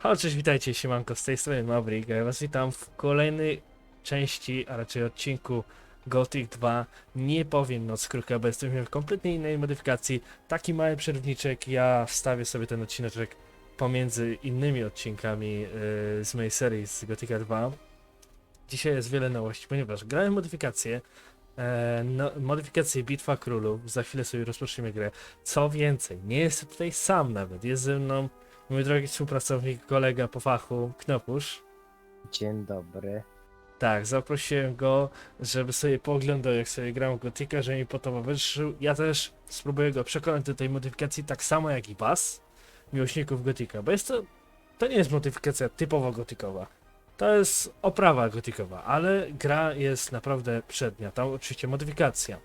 Halo, cześć, witajcie, siemanko, z tej strony Maverick. Ja was witam w kolejnej części, a raczej odcinku Gothic 2. Nie powiem noc krótka, bo jesteśmy w kompletnie innej modyfikacji. Taki mały przerwniczek, ja wstawię sobie ten odcineczek pomiędzy innymi odcinkami yy, z mojej serii z Gothica 2. Dzisiaj jest wiele nowości, ponieważ grałem modyfikacje, e, no, modyfikacje Bitwa Królów, za chwilę sobie rozpoczniemy grę. Co więcej, nie jestem tutaj sam nawet, jest ze mną Mój drogi współpracownik, kolega po fachu, Knopusz. Dzień dobry. Tak, zaprosiłem go, żeby sobie pooglądał, jak sobie gram Gotika, że mi po to towarzyszył. Ja też spróbuję go przekonać do tej modyfikacji tak samo jak i was, miłośników Gotika, bo jest to, to nie jest modyfikacja typowo gotikowa. To jest oprawa gotikowa, ale gra jest naprawdę przednia. Tam oczywiście modyfikacja.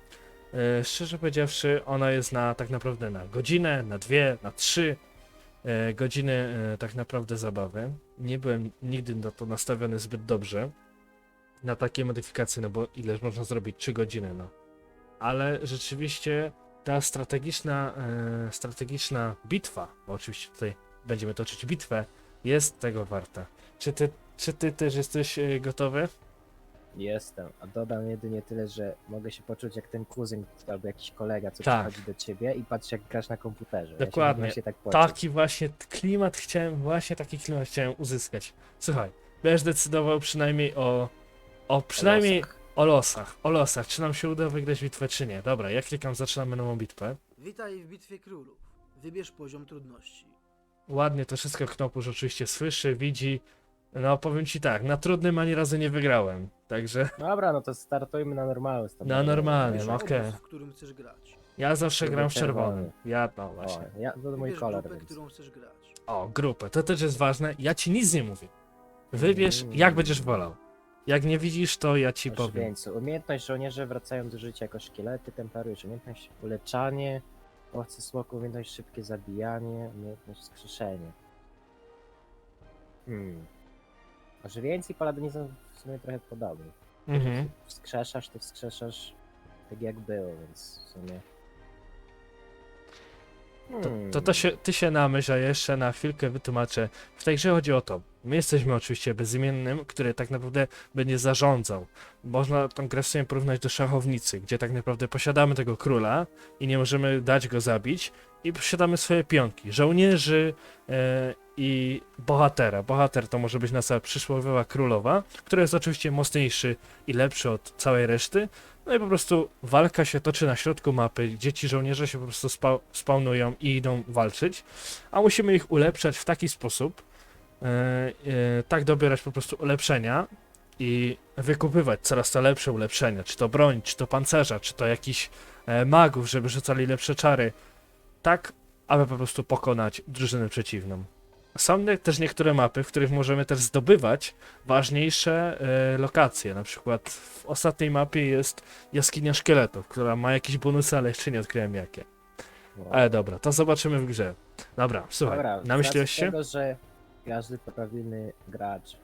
E, szczerze powiedziawszy, ona jest na tak naprawdę na godzinę, na dwie, na trzy godziny e, tak naprawdę zabawy. Nie byłem nigdy na to nastawiony zbyt dobrze. Na takie modyfikacje, no bo ileż można zrobić 3 godziny, no. Ale rzeczywiście ta strategiczna, e, strategiczna bitwa, bo oczywiście tutaj będziemy toczyć bitwę, jest tego warta. Czy ty, czy ty też jesteś e, gotowy? Jestem. A dodam jedynie tyle, że mogę się poczuć jak ten kuzyn albo jakiś kolega, co Tak. przychodzi do ciebie i patrzy jak grasz na komputerze. Dokładnie. Ja się, mogę się tak poczuć. Taki właśnie klimat chciałem, właśnie taki klimat chciałem uzyskać. Słuchaj, będziesz decydował przynajmniej o, o przynajmniej losach. o losach, o losach, czy nam się uda wygrać bitwę, czy nie. Dobra, ja klikam, zaczynamy nową bitwę. Witaj w Bitwie Królów. Wybierz poziom trudności. Ładnie to wszystko Knopusz oczywiście słyszy, widzi. No powiem ci tak, na trudnym ani razu nie wygrałem, także Dobra, no to startujmy na normalnym. Na normalnym, Wybierz no. okej. w którym chcesz grać. ja zawsze gram w czerwony. czerwonym. Ja, no O, właśnie. ja, to mój Wybierz kolor, grupę, więc. którą chcesz grać. O, grupę, to też jest ważne, ja ci nic nie mówię. Wybierz, Mm. jak będziesz wolał. Jak nie widzisz, to ja ci powiem. Ożywieńcu. Umiejętność żołnierze wracają do życia jako szkielety, temperujesz. Umiejętność uleczanie, łowcy smoku, umiejętność szybkie zabijanie, umiejętność wskrzeszenie. Hmm. Ożywieńcy i paladyni są w sumie trochę podobni. Mhm. Wskrzeszasz, to wskrzeszasz tak jak było, więc w sumie... To, Hmm. to, to się, ty się namyśl, a jeszcze na chwilkę wytłumaczę. W tej grze chodzi o to. My jesteśmy oczywiście bezimiennym, który tak naprawdę będzie zarządzał. Można tą grę w sumie porównać do szachownicy, gdzie tak naprawdę posiadamy tego króla i nie możemy dać go zabić i posiadamy swoje pionki, żołnierzy e, i bohatera. Bohater to może być nasza przysłowiowa królowa, który jest oczywiście mocniejszy i lepszy od całej reszty. No i po prostu walka się toczy na środku mapy, gdzie ci żołnierze się po prostu spa spawnują i idą walczyć, a musimy ich ulepszać w taki sposób, e, e, tak dobierać po prostu ulepszenia i wykupywać coraz to lepsze ulepszenia, czy to broń, czy to pancerza, czy to jakiś magów, żeby rzucali lepsze czary, tak aby po prostu pokonać drużynę przeciwną. Są też niektóre mapy, w których możemy też zdobywać ważniejsze e, lokacje. Na przykład w ostatniej mapie jest jaskinia szkieletów, która ma jakieś bonusy, ale jeszcze nie odkryłem jakie. Wow. Ale dobra, to zobaczymy w grze. Dobra, słuchaj, Dobra, namyśliłeś się? tego, że każdy prawilny gracz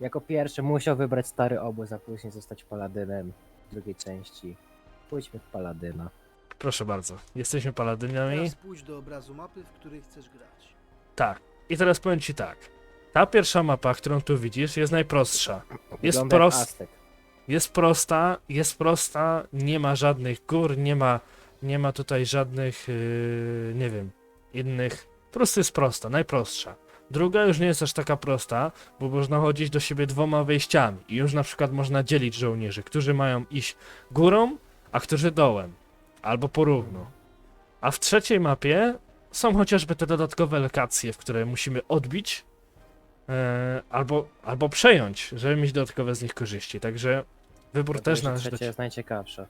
jako pierwszy musiał wybrać stary obóz, a później zostać paladynem w drugiej części. Pójdźmy w paladyna. Proszę bardzo, jesteśmy paladynami. Teraz pójdź do obrazu mapy, w której chcesz grać. Tak. I teraz powiem ci tak. Ta pierwsza mapa, którą tu widzisz, jest najprostsza. Jest Wygląda jak prost- Aztek. Jest prosta, jest prosta, nie ma żadnych gór, nie ma, nie ma tutaj żadnych, yy, nie wiem, innych. Po prostu jest prosta, najprostsza. Druga już nie jest aż taka prosta, bo można chodzić do siebie dwoma wejściami i już na przykład można dzielić żołnierzy, którzy mają iść górą, a którzy dołem, albo porówno. A w trzeciej mapie są chociażby te dodatkowe lokacje, w które musimy odbić e, albo, albo przejąć, żeby mieć dodatkowe z nich korzyści. Także wybór To też należy Trzecia jest najciekawsza.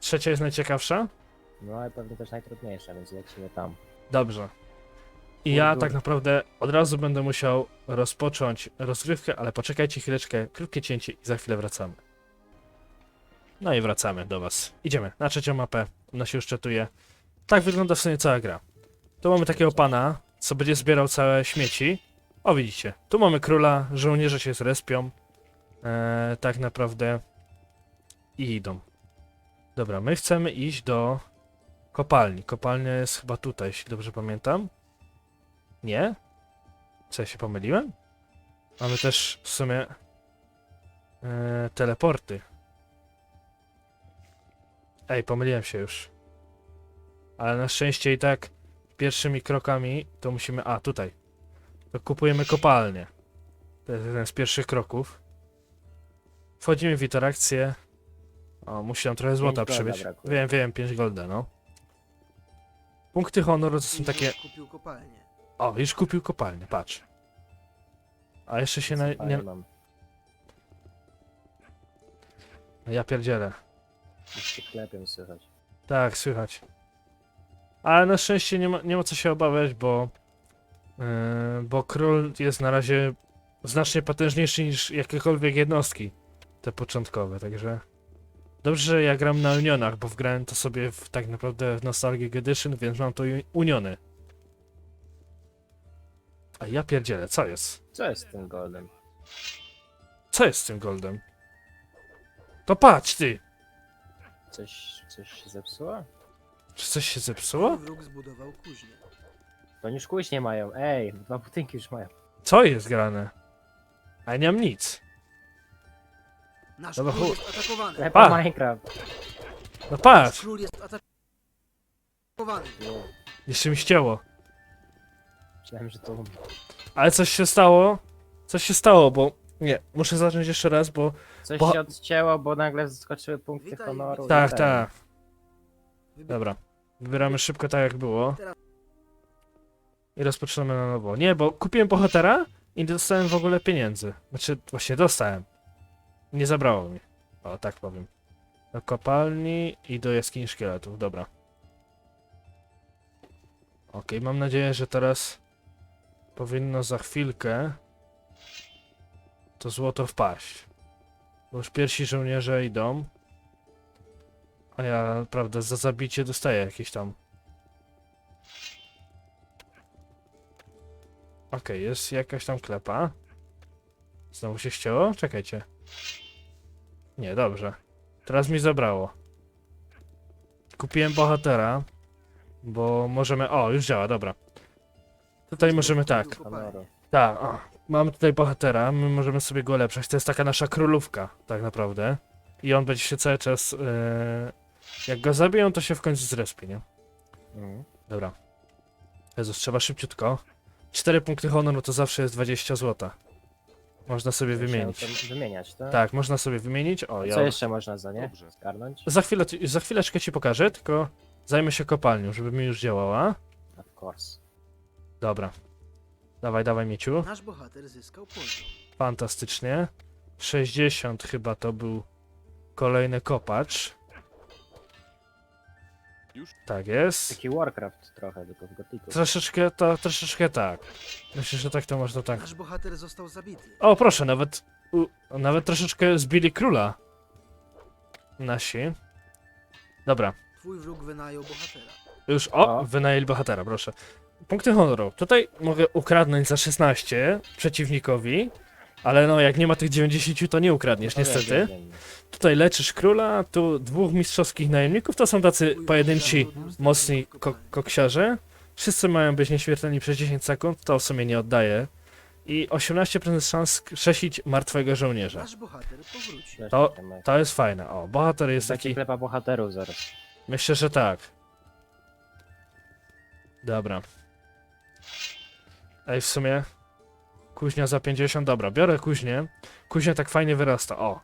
Trzecia jest najciekawsza? No ale pewnie też najtrudniejsza, więc lecimy tam. Dobrze. I ja tak naprawdę od razu będę musiał rozpocząć rozgrywkę, ale poczekajcie chwileczkę, krótkie cięcie i za chwilę wracamy. No i wracamy do was. Idziemy na trzecią mapę, ona się już czatuje. Tak wygląda w sumie cała gra. Tu mamy takiego pana, co będzie zbierał całe śmieci. O widzicie, tu mamy króla, żołnierze się zrespią. Eee, tak naprawdę. I idą. Dobra, my chcemy iść do kopalni. Kopalnia jest chyba tutaj, jeśli dobrze pamiętam. Nie? Co, ja się pomyliłem? Mamy też w sumie e, teleporty. Ej, pomyliłem się już. Ale na szczęście i tak pierwszymi krokami to musimy... A, tutaj. To kupujemy kopalnię. To jest jeden z pierwszych kroków. Wchodzimy w interakcję. O, musi nam trochę złota golda przybyć. brakuje. Wiem, wiem, 5 golda, no. Punkty honoru to są takie... kupił kopalnię. O, już kupił kopalnię, patrz. A jeszcze się na... Nie... mam. Ja pierdzielę. Już się klepią słychać. Tak, słychać. Ale na szczęście nie ma, nie ma co się obawiać, bo... Yy, bo król jest na razie znacznie potężniejszy niż jakiekolwiek jednostki. Te początkowe, także... Dobrze, że ja gram na Unionach, bo wgrałem to sobie w, tak naprawdę w Nostalgic Edition, więc mam to Uniony. A ja pierdzielę, co jest? Co jest z tym goldem? Co jest z tym goldem? To patrz ty! Coś, coś się zepsuło? Czy coś się zepsuło? Wróg zbudował kuźnię. To już kuźnie nie mają. Ej, dwa budynki już mają. Co jest grane? A ja nie mam nic. Nasz Dobra, król chu- jest atakowany. Lepa Pa! Minecraft. No Nasz patrz! król jest atakowany. No, Jeszcze mi ścięło. myślałem, że to umie. Ale coś się stało. Coś się stało, bo... Nie, muszę zacząć jeszcze raz, bo... Coś Bo- się odcięło, bo nagle zaskoczyły punkty Witaj, honoru. i Tak, ten. tak. Dobra. Wybieramy szybko tak jak było. I rozpoczynamy na nowo. Nie, bo kupiłem bohatera i nie dostałem w ogóle pieniędzy. Znaczy, właśnie dostałem. Nie zabrało mi. O, tak powiem. Do kopalni i do jaskini szkieletów, dobra. Okej, mam nadzieję, że teraz powinno za chwilkę to złoto wpaść. Bo już pierwsi żołnierze idą. A ja, prawda, za zabicie dostaję jakieś tam. Okej, jest jakaś tam klepa. Znowu się ścięło? Czekajcie. Nie, dobrze. Teraz mi zabrało. Kupiłem bohatera, bo możemy... O, już działa, dobra. Tutaj możemy tak. Tak, o, mamy tutaj bohatera, my możemy sobie go ulepszać. To jest taka nasza królówka, tak naprawdę. I on będzie się cały czas. e, jak go zabiją, to się w końcu zrespi, nie? Mhm. Dobra. Jezus, trzeba szybciutko. 4 punkty honoru to zawsze jest 20 zł. Można sobie wymienić. Wymieniać, tak? Tak, można sobie wymienić. O, ja. Co jeszcze można za nie? Dobrze. Zgarnąć? Za, chwilę, za chwileczkę ci pokażę, tylko zajmę się kopalnią, żeby mi już działała. Of course. Dobra. Dawaj, dawaj, Mieciu. Nasz bohater zyskał poziom. Fantastycznie. 60 chyba to był kolejny kopacz. Już? Tak jest. Taki Warcraft trochę, tylko w gotiku. Troszeczkę, to, troszeczkę tak. Myślę, że tak to można tak. Nasz bohater został zabity. O, proszę, nawet, u, nawet troszeczkę zbili króla. Nasi. Dobra, Twój wróg wynajął bohatera. już, o, O. wynajęli bohatera, proszę. Punkty honoru. Tutaj mogę ukradnąć za 16 przeciwnikowi, ale no, jak nie ma tych 90, to nie ukradniesz, No niestety. Tutaj leczysz króla, tu dwóch mistrzowskich najemników, to są tacy zatrudnił mocni ko koksiarze. Wszyscy mają być nieśmiertelni przez 10 sekund, to w sumie nie oddaje. I 18% szans krzesić martwego żołnierza. To- To jest fajne. O, bohater jest Taki taki... klepa bohaterów zaraz. Myślę, że tak. Dobra. Ej, w sumie... Kuźnia za 50, dobra, biorę kuźnię. Kuźnia tak fajnie wyrasta, o.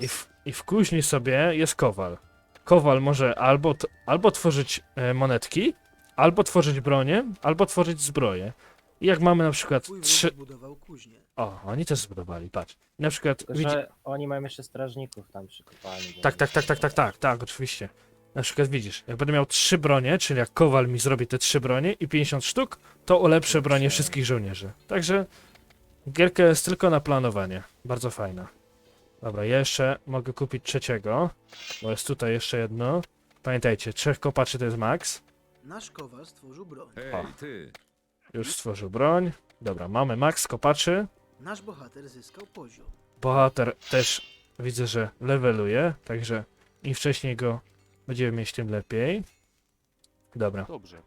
I w, I w kuźni sobie jest kowal. Kowal może albo, t- albo tworzyć e, monetki, albo tworzyć bronię, albo tworzyć zbroję. I jak mamy na przykład trzy... zbudował kuźnię. O, oni też zbudowali, patrz. Na przykład... Widzi... oni mają jeszcze strażników tam przy kopalni. Tak, tak, tak, tak, tak, tak, tak, oczywiście. Na przykład widzisz, jak będę miał trzy bronie, czyli jak kowal mi zrobi te trzy bronie i 50 sztuk, to ulepszę bronię Dobrze. wszystkich żołnierzy. Także gierka jest tylko na planowanie. Bardzo fajna. Dobra, ja jeszcze mogę kupić trzeciego, bo jest tutaj jeszcze jedno. Pamiętajcie, trzech kopaczy to jest max. Nasz kowal stworzył broń. Hej, ty! Już stworzył broń. Dobra, mamy max kopaczy. Nasz bohater zyskał poziom. Bohater też widzę, że leveluje, także im wcześniej go będziemy mieć, tym lepiej. Dobra. Dobrze.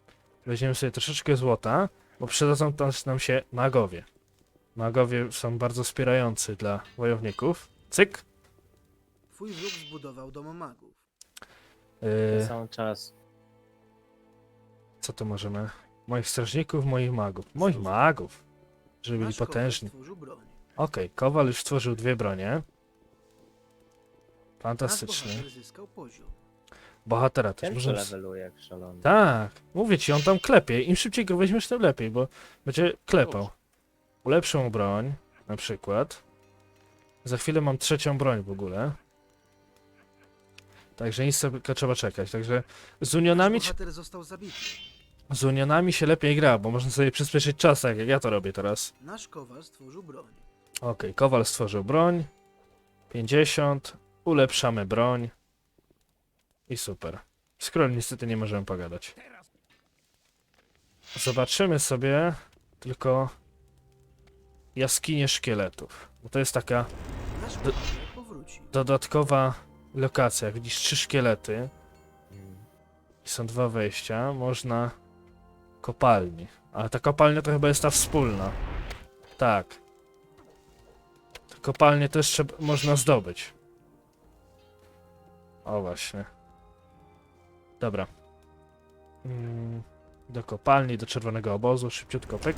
Weźmiemy sobie troszeczkę złota. Bo przydadzą nam się magowie. Magowie są bardzo wspierający dla wojowników. Cyk. Twój wróg zbudował dom magów. Yy, sam czas. co tu możemy? Moich strażników, moich magów. Moich magów. Żeby byli Nasz potężni. stworzył broń. Okej, Kowal już stworzył dwie bronie. Nasz Fantastycznie. bohater zyskał poziom. Bohatera też co możemy... leveluje jak szalony. Tak, mówię ci, on tam klepie. Im szybciej go weźmiesz, tym lepiej, bo będzie klepał. Ulepszą broń, na przykład. Za chwilę mam trzecią broń w ogóle. Także nic tylko trzeba czekać. Także z unionami, ci- bohater został zabity. z unionami się lepiej gra, bo można sobie przyspieszyć czas, tak jak ja to robię teraz. Nasz kowal stworzył broń. Okej, Kowal stworzył broń. 50. Ulepszamy broń. I super. Z królem niestety nie możemy pogadać. Zobaczymy sobie tylko jaskinię szkieletów. Bo to jest taka Do- dodatkowa lokacja. Widzisz, trzy szkielety. I są dwa wejścia. Można kopalni. Ale ta kopalnia to chyba jest ta wspólna. Tak. Kopalnie też trzeba, można zdobyć. O właśnie. Dobra. Mm, do kopalni, do czerwonego obozu, szybciutko pyk.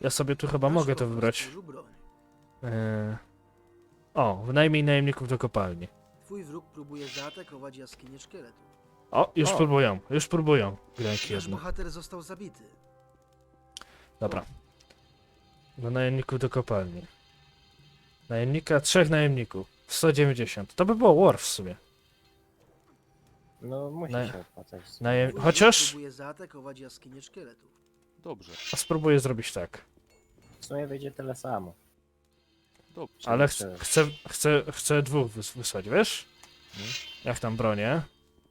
Ja sobie tu chyba mogę to wybrać. Eee... O, wynajmij najemników do kopalni. Twój wróg próbuje zaatakować jaskinię szkieletów. O, już O. próbują, już próbują. Gręki Nasz jedno. bohater został zabity. Dobra. Do najemników do kopalni. Najemnika, trzech najemników. 190. To by było war w sumie. No musi Na- się opłacać. Najem... Chociaż próbuje zaatakować jaskinię szkieletów. Dobrze, a spróbuję zrobić tak. W sumie wyjdzie tyle samo. dobrze. Ale ch chcę, chcę, chcę dwóch wys wysłać, wiesz? Mhm. Jak tam bronie?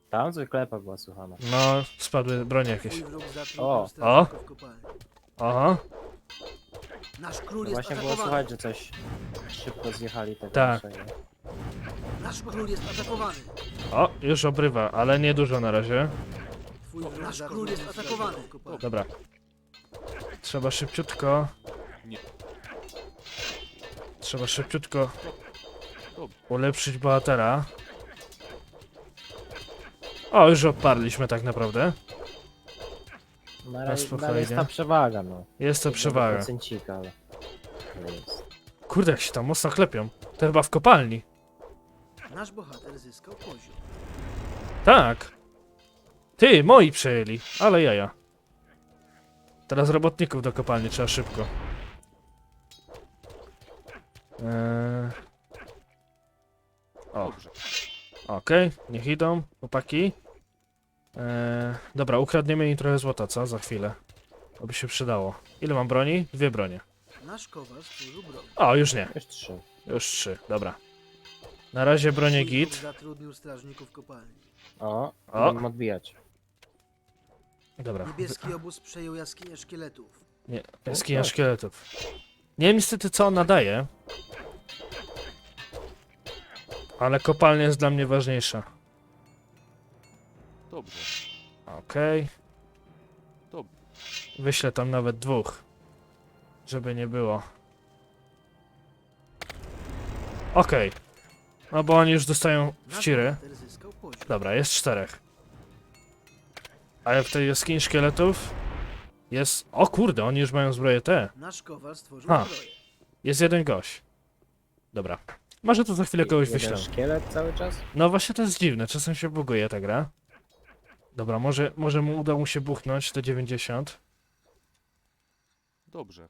Tam zwyklepa była słuchana. No, spadły bronie jakieś. Wróg O. kopalni. Aha, Nasz król No jest właśnie było atakowany. słychać, że coś szybko zjechali te Tak. Nasz król jest atakowany. O, już obrywa, ale nie dużo na razie. Nasz król jest atakowany. Dobra. Trzeba szybciutko. Trzeba szybciutko ulepszyć bohatera. O, już odparliśmy tak naprawdę. Na razie spokojnie. jest ta przewaga, no. Jest to przewaga. procencika, ale... ale jest. Kurde, jak się tam mocno klepią. To chyba w kopalni. Nasz bohater zyskał poziom. Tak. Ty, moi przejęli. Ale jaja. Teraz robotników do kopalni trzeba szybko. Eee... O, okej, niech idą, chłopaki. Eee, dobra, ukradniemy im trochę złota, co? Za chwilę. To by się przydało. Ile mam broni? Dwie bronie. Nasz kowal stworzył broń. O, już nie. Już trzy. Już trzy, dobra. Na razie bronię git. zatrudnił strażników kopalni. O, O. będziemy odbijać. Dobra. Niebieski obóz przejął jaskinię szkieletów. Nie, jaskinia tak. szkieletów. Nie wiem niestety co on nadaje. Ale kopalnia jest dla mnie ważniejsza. Dobrze. Okej. Dobrze. Wyślę tam nawet dwóch. Żeby nie było. Okej. No bo oni już dostają wciry. Dobra, jest czterech. Ale w tej jaskini szkieletów jest... O kurde, oni już mają zbroję te. Nasz kowal stworzył Ha. zbroję. Jest jeden gość. Dobra. Może to za chwilę kogoś Jeden wyślę. szkielet cały czas? No właśnie to jest dziwne, czasem się buguje ta gra. Dobra, może, może mu uda mu się buchnąć te 90. Dobrze.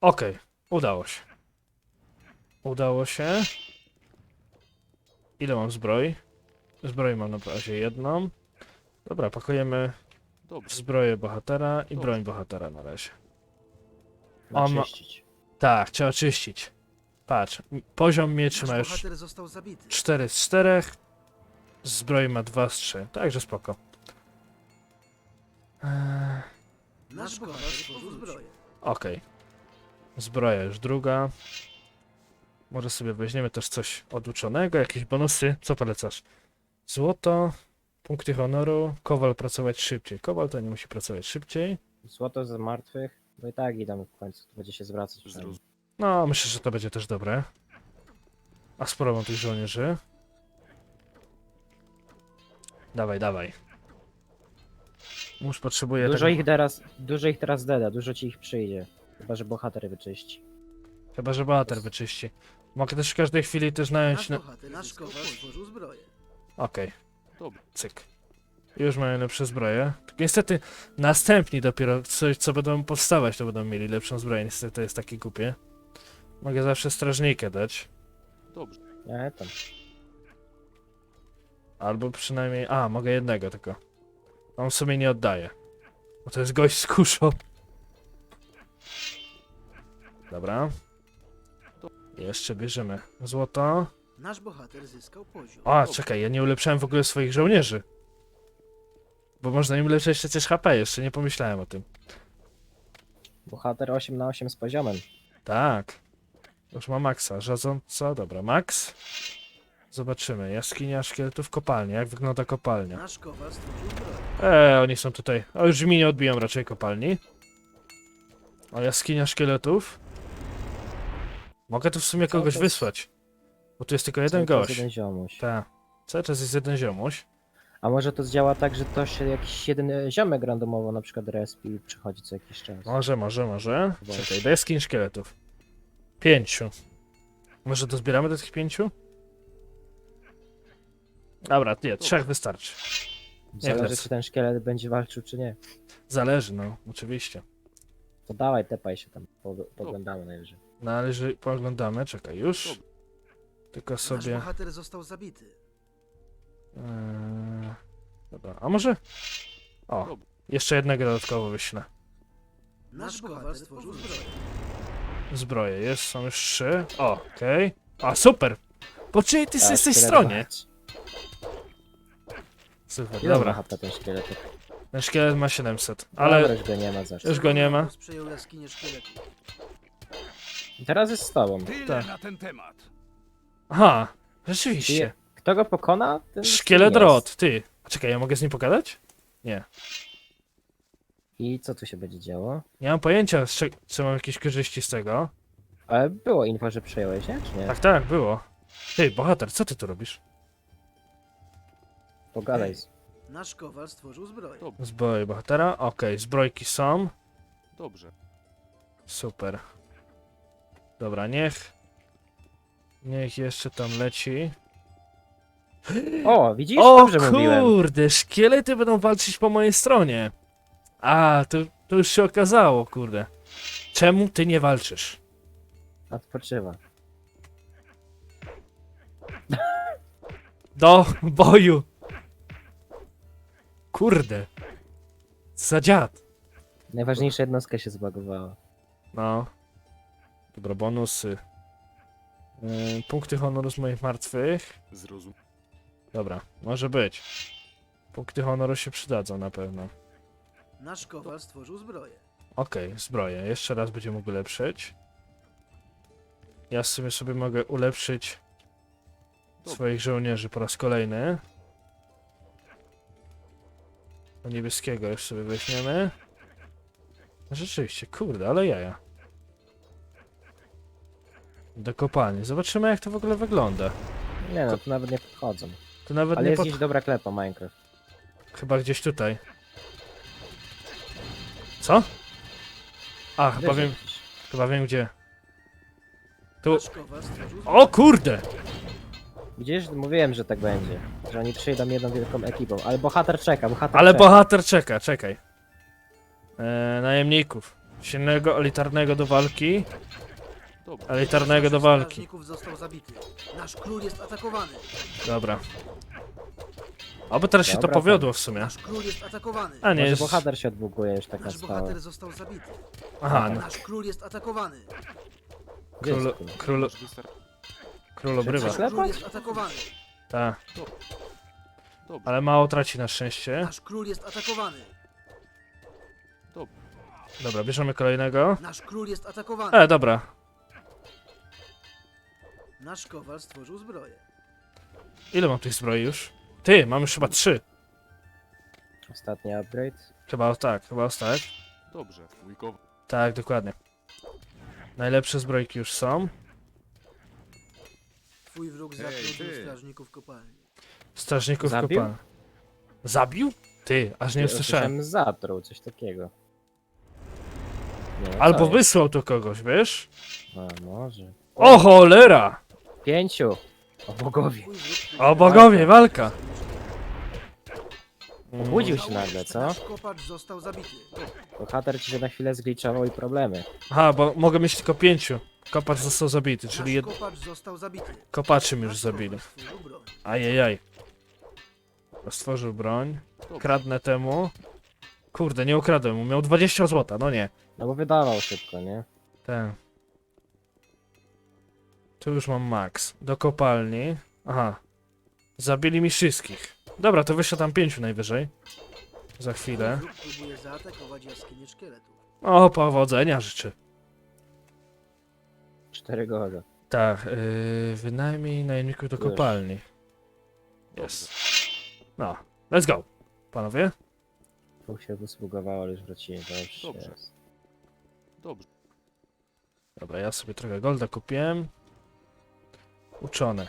Okej, udało się. Udało się. Ile mam zbroi? Zbroi mam na razie jedną. Dobra, pakujemy Dobrze. zbroję bohatera i Dobrze. broń bohatera na razie. On ma- czyścić. Tak, trzeba czyścić. Patrz, m- poziom mieczy Nasz ma już bohater został zabity. 4 z 4. Zbroi ma 2 z 3. Także spoko. Eee, Nasz bohater stworzył zbroję. Okej. Zbroja już druga. Może sobie weźmiemy też coś oduczonego, jakieś bonusy. Co polecasz? Złoto, punkty honoru, kowal pracować szybciej. Kowal to nie musi pracować szybciej. Złoto z martwych, bo i tak idą w końcu, to będzie się zwracać. przynajmniej. No, myślę, że to będzie też dobre. A sporo mam tych żołnierzy. Dawaj, dawaj. Mórz potrzebuje Dużo tego... ich teraz, dużo ich teraz deda, dużo ci ich przyjdzie. Chyba, że bohater wyczyści. Chyba, że bohater wyczyści. Mogę też w każdej chwili też nająć na... bohater nasz kowal stworzył zbroję. Okej, Dobra. cyk. Już mają lepsze zbroje. Tylko niestety następni dopiero coś, co będą powstawać, to będą mieli lepszą zbroję. Niestety to jest takie głupie. Mogę zawsze strażnikę dać. Dobrze. Nie, tam. Albo przynajmniej... A, mogę jednego tylko. On w sumie nie oddaje. Bo to jest gość z kuszą. Dobra. Jeszcze bierzemy złoto. Nasz bohater zyskał poziom. A, czekaj, ja nie ulepszałem w ogóle swoich żołnierzy. Bo można im ulepszyć przecież HP, jeszcze nie pomyślałem o tym. Bohater 8 na 8 z poziomem. Tak. Już ma maksa. Żadząca, dobra, max. Zobaczymy. Jaskinia szkieletów, kopalnia. Jak wygląda kopalnia? Nasz kowal stworzył zbroję. Eee, oni są tutaj. O, już mi nie odbiją raczej kopalni. A jaskinia szkieletów? Mogę tu w sumie Cały kogoś czas- wysłać. Bo tu jest tylko jeden Cały czas gość. Jeden ziomuś. Tak. Cały czas jest jeden ziomuś. A może to działa tak, że to się jakiś jeden e, ziomek randomowo na przykład respi i przychodzi co jakiś czas. Może, może, może. Chyba. Czekaj, do jaskiń szkieletów. Pięciu. Może dozbieramy do tych pięciu? Dobra, nie, trzech wystarczy. Zależy lecę. czy ten szkielet będzie walczył czy nie. Zależy, no, oczywiście. To dawaj, tepaj się tam, po- poglądamy najwyżej. Należy, pooglądamy, czekaj, już. Dobra. Tylko Nasz sobie... bohater został zabity. Eee, dobra, a może... O, Dobra. jeszcze jednego dodatkowo wyślę. Nasz kowal stworzył zbroję. Zbroje, jest, są już trzy. O, okej. A, super! Po czyjej ty jesteś szkielet stronie? Super, Ile dobra. HP ten szkielet? Ten szkielet ma 700, Ale ale już go nie ma już go nie ma. Horus przejął jaskinię szkieletów. Teraz jest z tobą. Tyle Tak. na ten temat. Aha, rzeczywiście. Kto go pokona? Ten Szkielet jest. rot, ty. A czekaj, ja mogę z nim pogadać? Nie. I co tu się będzie działo? Nie mam pojęcia, z czy mam jakieś korzyści z tego. Ale było info, że przejąłeś, nie? Czy nie? Tak, tak, było. Ty, bohater, co ty tu robisz? Pogadaj. z- Nasz kowal stworzył zbroję. Zbroje bohatera, okej, zbrojki są. Dobrze. Super. Dobra, niech... Niech jeszcze tam leci. O, widzisz? O Dobrze mówiłem. kurde, szkielety będą walczyć po mojej stronie. A, to, to już się okazało, kurde. Czemu ty nie walczysz? Odpoczywa. Do boju! Kurde. Za dziad. Najważniejsza jednostka się zbagowała. No. Dobra, bonusy. Yy, punkty honoru z moich martwych. Zrozum. Dobra, może być. Punkty honoru się przydadzą na pewno. Nasz kowal stworzył zbroję. Okej, zbroję. Jeszcze raz będzie mógł ulepszyć. Ja sobie sobie mogę ulepszyć Dobra. swoich żołnierzy po raz kolejny. Do niebieskiego już sobie weźmiemy. Rzeczywiście, kurde, ale jaja. Do kopalni. Zobaczymy jak to w ogóle wygląda. Nie no, tu nawet nie podchodzą. To nawet Ale nie jest pod... gdzieś dobra klepa Minecraft. Chyba gdzieś tutaj. Co? A, chyba wiem, chyba wiem gdzie. Tu. O kurde! Widzisz? Mówiłem, że tak będzie. Że oni przyjdą jedną wielką ekipą. Ale bohater czeka, bohater Ale czeka. bohater czeka, czekaj. Eee, najemników. Silnego, elitarnego do walki. Dobra. Elitarnego do walki. strażników został zabity. Nasz król jest atakowany. Dobra. Oby teraz się to Dobra, powiodło w sumie. Nasz król jest atakowany. A nie Może jest... bohater się odbuguje już tak na Nasz stałe. bohater został zabity. Aha, no. Nasz król jest atakowany. Gdzie jest Król, król? król, Masz wystar... król obrywa. Nasz król jest atakowany. Tak. Dobrze. Ale mało traci na szczęście. Nasz król jest atakowany. Dobra, bierzemy kolejnego. Nasz król jest atakowany. E, dobra. Nasz kowal stworzył zbroję. Ile mam tych zbroi już? Ty, mam już chyba trzy. Ostatni upgrade. Chyba tak, chyba tak. Dobrze. Wujkowa. Tak, dokładnie. Najlepsze zbrojki już są. Twój wróg Hej, zatrudnił ty. strażników kopalni. Strażników Zabił? kopalni. Zabił? Ty, aż nie usłyszałem. Usłyszałem zatruł, coś takiego. Nie, Albo co jest? wysłał to kogoś, wiesz? A, może. O cholera! Pięciu! O bogowie. O bogowie, walka! Obudził się nagle, co? Nasz kopacz został zabity. Bohater ci się na chwilę zgliczował i problemy. Aha, bo mogę mieć tylko pięciu. Kopacz został zabity, czyli Nasz jed... kopacz został zabity. kopaczy mi już zabili. kopacz stworzył broń. Ajajaj. Stworzył broń. Kradnę temu. Kurde, nie ukradłem mu. Miał 20 złota, no nie. No bo wydawał szybko, nie? Ten. Tu już mam max. Do kopalni. Aha. Zabili mi wszystkich. Dobra, to wyślę tam pięciu najwyżej. Za chwilę. Próbuje zaatakować jaskinię. O, powodzenia życzę. Cztery golda. Tak, yy, wynajmij najemników do kopalni. Jest. No, let's go. Panowie? Dwóch się wysługowało, ale już wrócili. Dobrze. Dobrze. jest. Dobrze. Dobra, ja sobie trochę golda kupiłem. Uczone.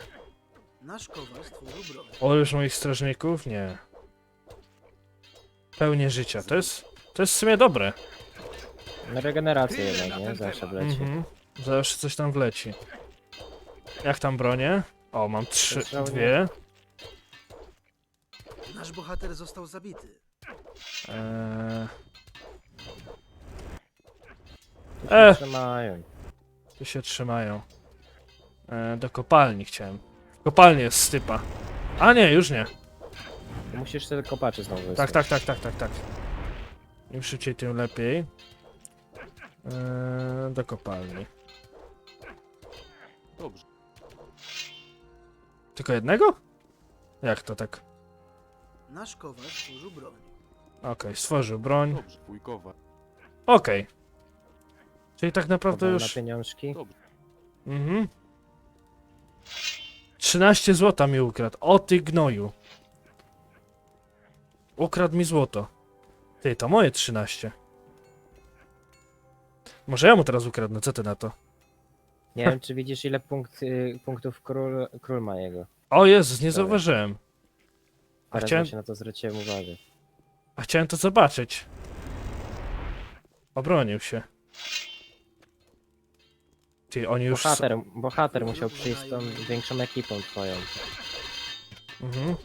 Nasz kowal stworzył broń. O, już moich strażników? Nie. Pełnię życia. To jest, to jest w sumie dobre. No regeneracja jednak, nie? Zawsze wleci. Mhm. Zawsze coś tam wleci. Jak tam bronię? O, mam trzy, dwie. Nasz bohater został zabity. Eee, Tu się E. trzymają. tu się trzymają. Eee, do kopalni chciałem. Kopalnie jest stypa. A nie, już nie. Musisz sobie kopaczy znowu Tak, wysłać. tak, tak, tak, tak, tak. Im szybciej, tym lepiej. Eee, do kopalni. Dobrze. Tylko jednego? Jak to tak? Nasz kowal stworzył broń. Okej, stworzył broń. Dobrze. Wujkowa. Okej. Czyli tak naprawdę Kowal na już... pieniążki. Dobrze. Mhm. 13 złota mi ukradł. O ty gnoju. Ukradł mi złoto. Ty, to moje 13. Może ja mu teraz ukradnę, co ty na to? Nie wiem, czy widzisz ile punkt, y, punktów król, król ma jego. O Jezus, nie Dobra. zauważyłem. A Teraz chciałem, właśnie na to zwróciłem uwagę. a chciałem to zobaczyć. Obronił się. Ty, oni już... Bohater, bohater musiał przyjść z tą większą ekipą twoją. Mhm.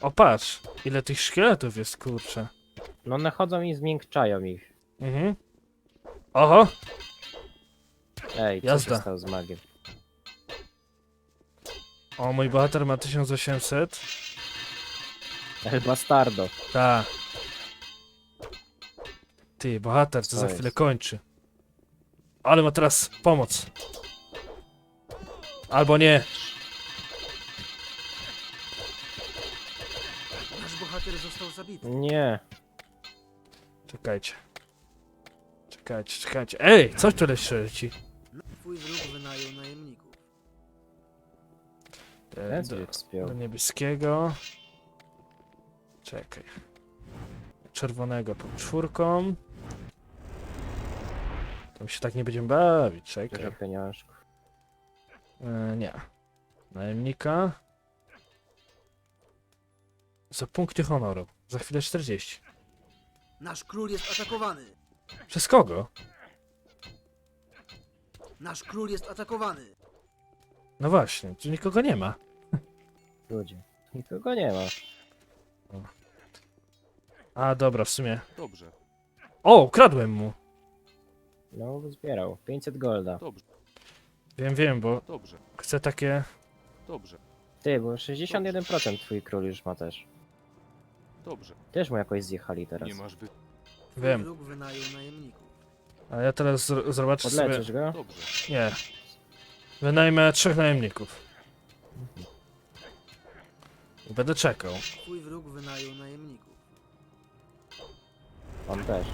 O patrz, ile tych szkieletów jest, kurczę. No one chodzą i zmiękczają ich. Mhm. Oho, Ej, co Jazda. się stało z magiem? o mój bohater ma 1800. El Bastardo. Ta. Ty, bohater, to Co za jest? chwilę kończy. Ale ma teraz pomoc. Albo nie. Nasz bohater został zabity. Nie. Czekajcie. Czekajcie, czekajcie. Ej, coś tu leci. Twój wróg wynajął najemników. Ten Do, sobie wspiął. do niebieskiego. Czekaj. Czerwonego pod czwórką. To mi się tak nie będziemy bawić, czekaj. Dużo pieniążków. E, nie. Najemnika. Za punkty honoru. Za chwilę 40. Nasz król jest atakowany. Przez kogo? Nasz król jest atakowany. No właśnie, tu nikogo nie ma. Ludzie. Nikogo nie ma. A dobra, w sumie. Dobrze. O, ukradłem mu. No, zbierał. 500 golda. Dobrze. Wiem, wiem, bo Dobrze. chcę takie. Dobrze. Ty, bo 61% twój król już ma też. Dobrze. Też mu jakoś zjechali teraz. Nie masz wy... Twój Wiem. wróg wynajął najemników. A ja teraz zr- zobaczę sobie. Podleczysz go? Dobrze. Nie. Wynajmę trzech najemników. I będę czekał. Twój wróg wynajął najemników. On też.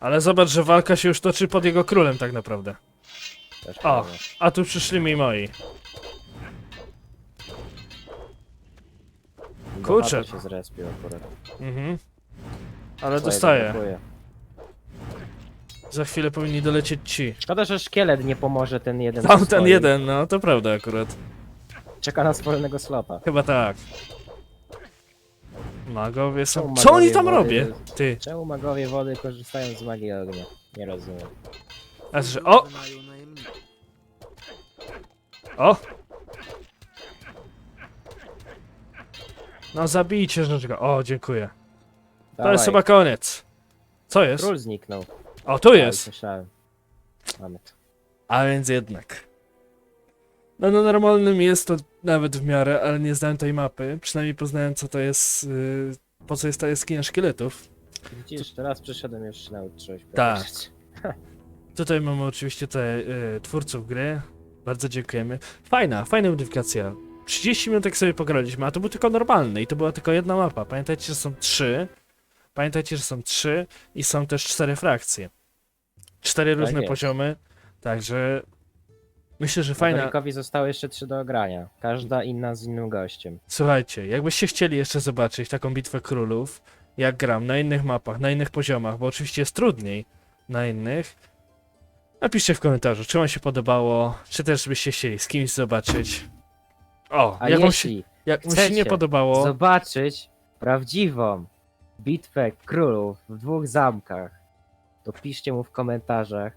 Ale zobacz, że walka się już toczy pod jego królem tak naprawdę. też O. prawda. A tu przyszli mi moi. kurczę. Bohater się zrespił akurat. Mhm. Ale dostaję. Za chwilę powinni dolecieć ci. Szkoda, że szkielet nie pomoże ten jeden. Tam ten jeden, no to prawda akurat. Czeka na swojego slota. Chyba tak. Magowie są. Co oni tam robią? Ty. Czemu magowie wody korzystają z magii ognia? Nie rozumiem. A, że- o! O! No zabijcie rzeczka. O, dziękuję. To jest chyba koniec. Co jest? Król zniknął. O, tu Tak, jest. Myślałem. Mamy to. A więc jednak. No na normalnym jest to nawet w miarę, ale nie znałem tej mapy. Przynajmniej poznałem co to jest, yy, po co jest ta jaskinia szkieletów. Widzisz, teraz przyszedłem już się nauczyłeś. Tak. Tutaj mamy oczywiście te y, twórców gry. Bardzo dziękujemy. Fajna, fajna modyfikacja. 30 minut jak sobie pograliśmy, a to był tylko normalny i to była tylko jedna mapa. Pamiętajcie, że są trzy. Pamiętajcie, że są trzy i są też cztery frakcje. Cztery różne jest. poziomy. Także myślę, że fajna. Mavericowi zostały jeszcze trzy do ogrania. Każda inna z innym gościem. Słuchajcie, jakbyście chcieli jeszcze zobaczyć taką bitwę królów, jak gram na innych mapach, na innych poziomach, bo oczywiście jest trudniej na innych, napiszcie w komentarzu, czy wam się podobało, czy też byście chcieli z kimś zobaczyć. O, A jak wam się, jeśli jak wam się nie chcecie podobało, zobaczyć prawdziwą bitwę królów w dwóch zamkach, to piszcie mu w komentarzach,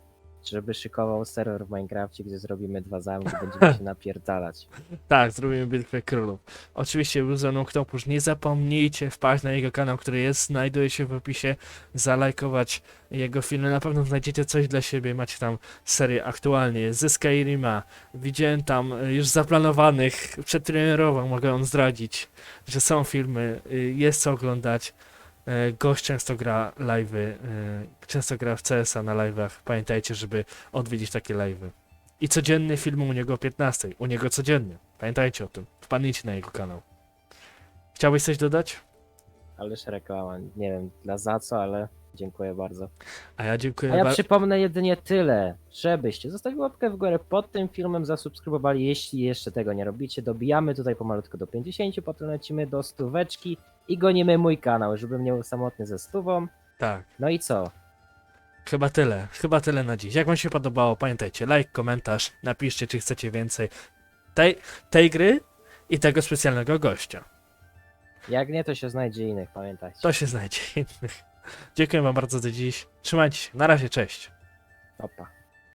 żeby szykował serwer w Minecrafcie, gdzie zrobimy dwa zamki, będziemy się napierdalać. tak, zrobimy bitwę królów. Oczywiście był ze mną Ktopusz, nie zapomnijcie wpaść na jego kanał, który jest, znajduje się w opisie, zalajkować jego filmy, na pewno znajdziecie coś dla siebie, macie tam serię aktualnie ze Skyrima, widziałem tam y, już zaplanowanych, przedpremierowo mogę wam zdradzić, że są filmy, y, jest co oglądać, gość często gra live'y, y, często gra w CS-a na live'ach, pamiętajcie, żeby odwiedzić takie live'y. I codzienny film u niego o 15, u niego codziennie, pamiętajcie o tym, wpadnijcie na jego kanał. Chciałbyś coś dodać? Ależ reklama, nie wiem dla za co, ale dziękuję bardzo. A ja dziękuję A ja bardzo. przypomnę jedynie tyle, żebyście zostawili łapkę w górę pod tym filmem, zasubskrybowali, jeśli jeszcze tego nie robicie. Dobijamy tutaj pomalutko do 50, potem lecimy do stóweczki i gonimy mój kanał, żebym nie był samotny ze stówą. Tak. No i co? Chyba tyle, chyba tyle na dziś. Jak wam się podobało, pamiętajcie, like, komentarz, napiszcie, czy chcecie więcej tej, tej gry i tego specjalnego gościa. Jak nie, to się znajdzie innych, pamiętajcie. To się znajdzie innych. Dziękuję wam bardzo za dziś. Trzymajcie się. Na razie, cześć. Opa.